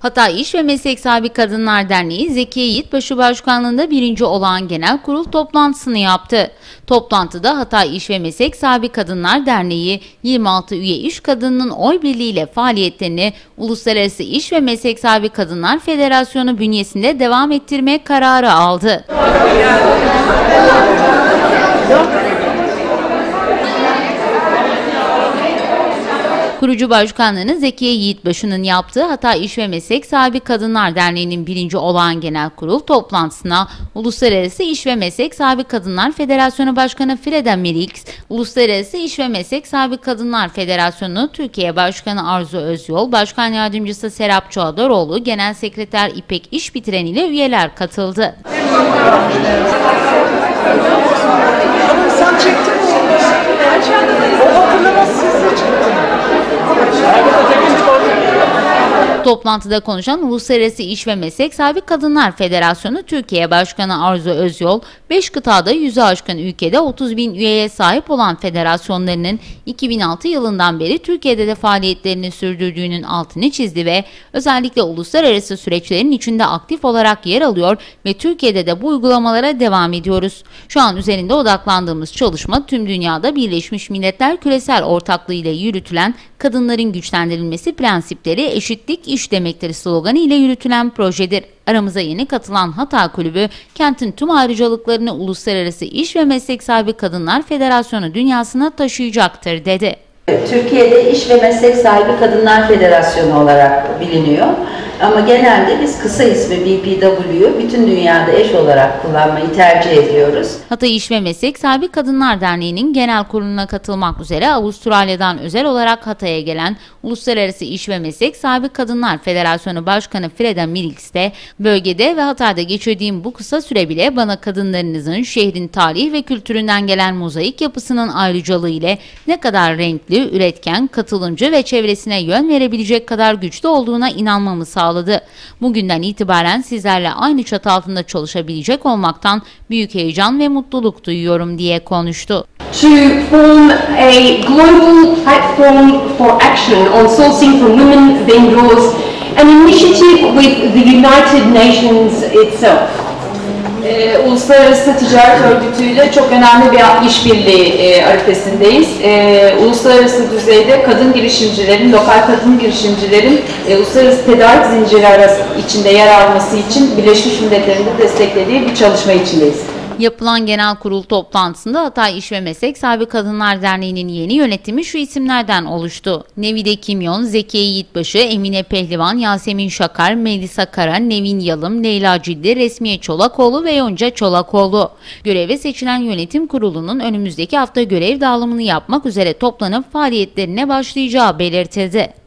Hatay İş ve Meslek Sahibi Kadınlar Derneği Zekiye Yiğitbaşı Başkanlığında birinci olağan genel kurul toplantısını yaptı. Toplantıda Hatay İş ve Meslek Sahibi Kadınlar Derneği 26 üye iş kadınının oy birliğiyle faaliyetlerini Uluslararası İş ve Meslek Sahibi Kadınlar Federasyonu bünyesinde devam ettirme kararı aldı. Kurucu başkanlığını Zekiye Yiğitbaşı'nın yaptığı Hatay İş ve Meslek Sahibi Kadınlar Derneği'nin birinci olağan genel kurul toplantısına Uluslararası İş ve Meslek Sahibi Kadınlar Federasyonu Başkanı Freda Merix, Uluslararası İş ve Meslek Sahibi Kadınlar Federasyonu Türkiye Başkanı Arzu Özyol, Başkan Yardımcısı Serap Çoğadaroğlu, Genel Sekreter İpek İş Bitiren ile üyeler katıldı. Toplantıda konuşan Uluslararası İş ve Meslek Sahibi Kadınlar Federasyonu Türkiye Başkanı Arzu Özyol, 5 kıtada 100'ü aşkın ülkede 30 bin üyeye sahip olan federasyonlarının 2006 yılından beri Türkiye'de de faaliyetlerini sürdürdüğünün altını çizdi ve özellikle uluslararası süreçlerin içinde aktif olarak yer alıyor ve Türkiye'de de bu uygulamalara devam ediyoruz. Şu an üzerinde odaklandığımız çalışma tüm dünyada Birleşmiş Milletler Küresel Ortaklığı ile yürütülen kadınların güçlendirilmesi prensipleri eşitlik iş demektir sloganı ile yürütülen projedir. Aramıza yeni katılan Hata Kulübü, kentin tüm ayrıcalıklarını Uluslararası İş ve Meslek Sahibi Kadınlar Federasyonu dünyasına taşıyacaktır dedi. Türkiye'de İş ve Meslek Sahibi Kadınlar Federasyonu olarak biliniyor. Ama genelde biz kısa ismi BPW bütün dünyada eş olarak kullanmayı tercih ediyoruz. Hatay İş ve Meslek Sahibi Kadınlar Derneği'nin genel kuruluna katılmak üzere Avustralya'dan özel olarak Hatay'a gelen Uluslararası İş ve Meslek Sahibi Kadınlar Federasyonu Başkanı Freda Milix de bölgede ve Hatay'da geçirdiğim bu kısa süre bile bana kadınlarınızın şehrin tarihi ve kültüründen gelen mozaik yapısının ayrıcalığı ile ne kadar renkli, üretken, katılımcı ve çevresine yön verebilecek kadar güçlü olduğuna inanmamı sağladı. Bugünden itibaren sizlerle aynı çatı altında çalışabilecek olmaktan büyük heyecan ve mutluluk duyuyorum diye konuştu. to form a global platform for action on sourcing from women vendors, an initiative with the United Nations itself. Ee, Uluslararası Ticaret Örgütü ile çok önemli bir işbirliği e, arifesindeyiz. Ee, uluslararası düzeyde kadın girişimcilerin, lokal kadın girişimcilerin e, uluslararası tedarik zinciri arası içinde yer alması için Birleşmiş Milletler'in de desteklediği bir çalışma içindeyiz. Yapılan genel kurul toplantısında Hatay İş ve Meslek Sahibi Kadınlar Derneği'nin yeni yönetimi şu isimlerden oluştu. Nevide Kimyon, Zekiye Yiğitbaşı, Emine Pehlivan, Yasemin Şakar, Melisa Kara, Nevin Yalım, Leyla Ciddi, Resmiye Çolakoğlu ve Yonca Çolakoğlu. Göreve seçilen yönetim kurulunun önümüzdeki hafta görev dağılımını yapmak üzere toplanıp faaliyetlerine başlayacağı belirtildi.